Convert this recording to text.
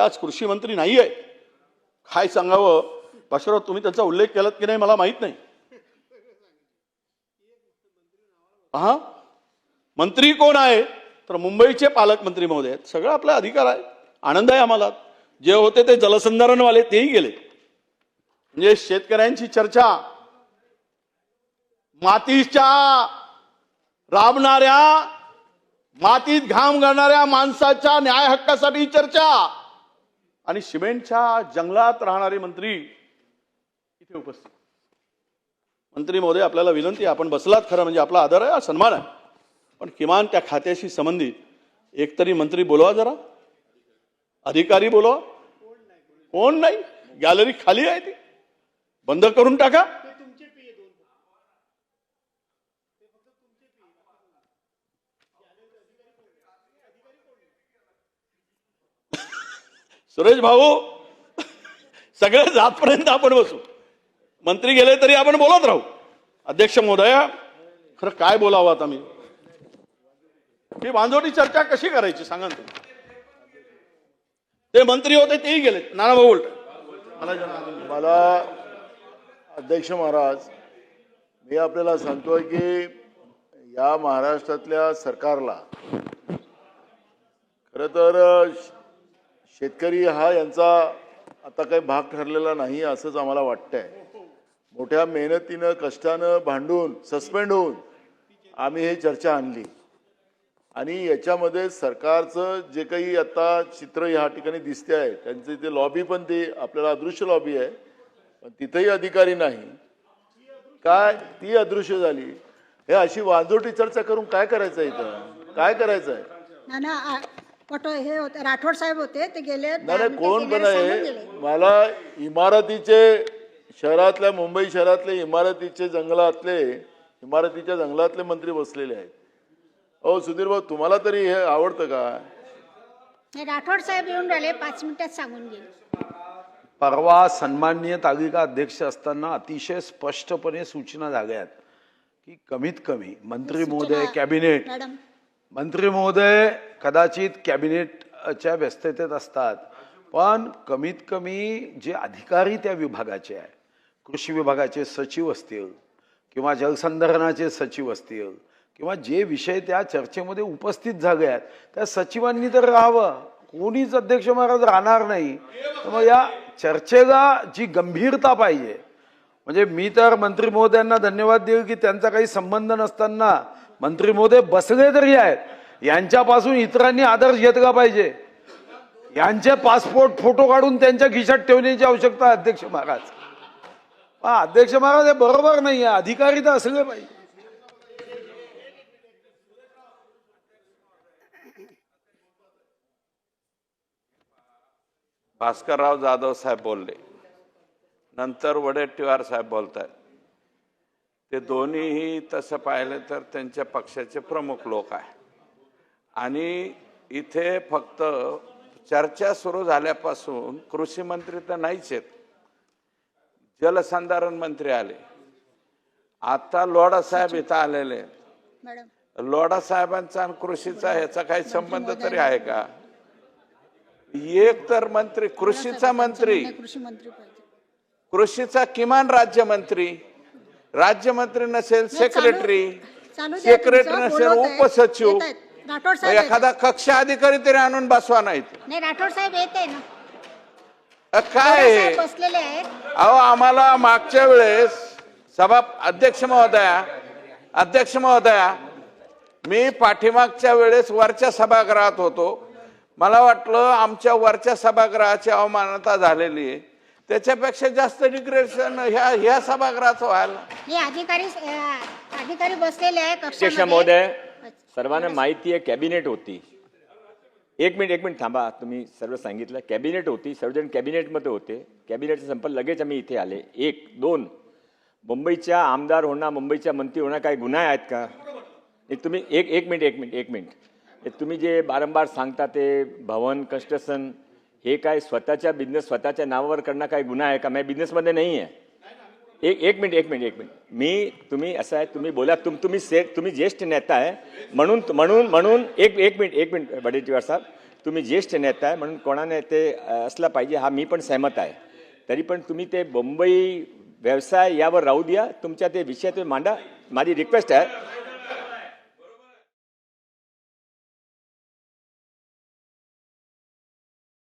आज कृषी मंत्री नाही आहे काय सांगावं? पाशोराव तुम्ही त्याचा उल्लेख केलात की नाही मला माहीत नाही. हा? मंत्री कोण आहे? तर मुंबईचे पालकमंत्री महोदय आहेत. सगळं आपला अधिकार आहे. आनंद आहे आम्हाला. जे होते ते जलसंधारणवाले तेही गेले. म्हणजे शेतकऱ्यांची चर्चा. मातीच्या राबणाऱ्या मातीत घाम घालणाऱ्या माणसाच्या न्याय हक्कासाठी चर्चा. आणि सिमेंटच्या जंगलात राहणारे मंत्री इथे उपस्थित. मंत्री महोदय आपल्याला विनंती आपण बसलात खरं म्हणजे आपला आदर आहे सन्मान आहे. पण किमान त्या खात्याशी संबंधित एकतरी मंत्री बोलवा जरा. अधिकारी बोलवा. कोण नाही? गॅलरी खाली आहे ती. बंद करून टाका. सुरेश भाऊ सगळ्या जातपर्यंत आपण बसू. मंत्री गेले तरी आपण बोलत राहू. अध्यक्ष महोदया खरं काय बोलावं आता मी? ही बांधवटी चर्चा कशी करायची सांगा ना तुम्ही? ते मंत्री होते तेही गेले. नाना भाऊ उलट मला अध्यक्ष महाराज मी आपल्याला सांगतोय की या महाराष्ट्रातल्या सरकारला खरं तर शेतकरी हा यांचा आता काही भाग ठरलेला नाही असंच आम्हाला वाटतंय. मोठ्या मेहनतीनं कष्टानं भांडून सस्पेंड होऊन आम्ही हे चर्चा आणली. आणि याच्यामध्ये सरकारचं जे काही आता चित्र ह्या ठिकाणी दिसते आहे त्यांचे ते लॉबी पण ते आपल्याला अदृश्य लॉबी आहे पण तिथेही अधिकारी नाही. काय? ती अदृश्य झाली. हे अशी वाजोटी चर्चा करून काय करायचं आहे इथं? काय करायचं आहे ना ना पटो हे होते राठोड साहेब होते ते गेले नाही कोण पण आहे. मला इमारतीचे शहरातल्या मुंबई शहरातले इमारतीचे जंगलातले इमारतीच्या जंगलातले मंत्री बसलेले आहेत. अहो सुधीर भाऊ तुम्हाला तरी हे आवडतं का? हे राठोड साहेब येऊन राहिले पाच मिनिटात सांगून गेले. परवा सन्माननीय तालिका अध्यक्ष असताना अतिशय स्पष्टपणे सूचना झाल्यात की कमीत कमी मंत्री महोदय कॅबिनेट मॅडम. मंत्री महोदय कदाचित कॅबिनेटच्या व्यस्ततेत असतात पण कमीत कमी जे अधिकारी त्या विभागाचे आहे कृषी विभागाचे सचिव असतील किंवा जलसंधारणाचे सचिव असतील किंवा जे विषय त्या चर्चेमध्ये उपस्थित झाले आहेत त्या सचिवांनी तर राहावं. कोणीच अध्यक्ष महाराज राहणार नाही. तर मग या चर्चेला जी गंभीरता पाहिजे म्हणजे मी तर मंत्री महोदयांना धन्यवाद देईल की त्यांचा काही संबंध नसताना मंत्री मोदय बसले तरी आहेत. यांच्यापासून इतरांनी आदर्श घेतला पाहिजे. यांचे पासपोर्ट फोटो काढून त्यांच्या खिशात ठेवण्याची आवश्यकता अध्यक्ष महाराज. अध्यक्ष महाराज हे बरोबर नाही आहे. अधिकारी तर असले पाहिजे. भास्करराव जाधव साहेब बोलले. नंतर वडेट्टीवार साहेब बोलत आहेत ते दोन्हीही तसं पाहिलं तर त्यांच्या पक्षाचे प्रमुख लोक आहे. आणि इथे फक्त चर्चा सुरू झाल्यापासून कृषी मंत्री तर नाहीच आहेत. जलसंधारण मंत्री आले. आता लोढा साहेब इथं आलेले लोढा साहेबांचा आणि कृषीचा ह्याचा काही संबंध तरी आहे का? एक तर मंत्री कृषीचा मंत्री. कृषीचा किमान राज्यमंत्री. राज्यमंत्री नसेल सेक्रेटरी सेक्रेटरी नसेल. उपसचिव. राठोड साहेब एखादा कक्ष अधिकारी तरी आणून बसवा नाहीत. नाही राठोड साहेब येत आहे ना अ, काय हे? साहेब बसलेले आहेत अहो आम्हाला मागच्या वेळेस सभा अध्यक्ष महोदया अध्यक्ष महोदया मी पाठीमागच्या वेळेस वरच्या सभागृहात होतो मला वाटलं आमच्या वरच्या सभागृहाची अवमानता झालेली आहे त्याच्यापेक्षा जास्त डिग्रेडेशन ह्या ह्या सभागृहाचं व्हायला. हे अधिकारी अं, अधिकारी बसलेले आहे अध्यक्ष कक्षामध्ये. महोदय सर्वांना माहिती आहे कॅबिनेट होती. एक मिनिट एक मिनिट थांबा तुम्ही सर्व सांगितलं. कॅबिनेट होती सर्वजण कॅबिनेटमध्ये होते. कॅबिनेटचं संपलं लगेच आम्ही इथे आले. एक दोन. मुंबईच्या आमदार होणार मुंबईच्या मंत्री होणार काय गुन्हा आहेत का? एक तुम्ही एक एक मिनिट एक मिनिट एक मिनिट. हे तुम्ही जे बारंबार सांगता ते भवन कन्स्ट्रक्शन हे काय स्वतःच्या बिझनेस स्वतःच्या नावावर करणं काय गुन्हा आहे का? मी बिझनेसमध्ये नाही आहे एक एक मिनिट एक मिनिट एक मिनिट. मी तुम्ही असं आहे तुम्ही बोला तुम तुम्ही से तुम्ही ज्येष्ठ नेता आहे म्हणून म्हणून म्हणून एक एक मिनिट एक मिनिट वडेट्टीवार साहेब तुम्ही ज्येष्ठ नेता आहे म्हणून कोणाने ते असला पाहिजे हा मी पण सहमत आहे. तरी पण तुम्ही ते मुंबई व्यवसाय यावर राहू द्या. तुमच्या ते विषय तुम्ही मांडा. माझी रिक्वेस्ट आहे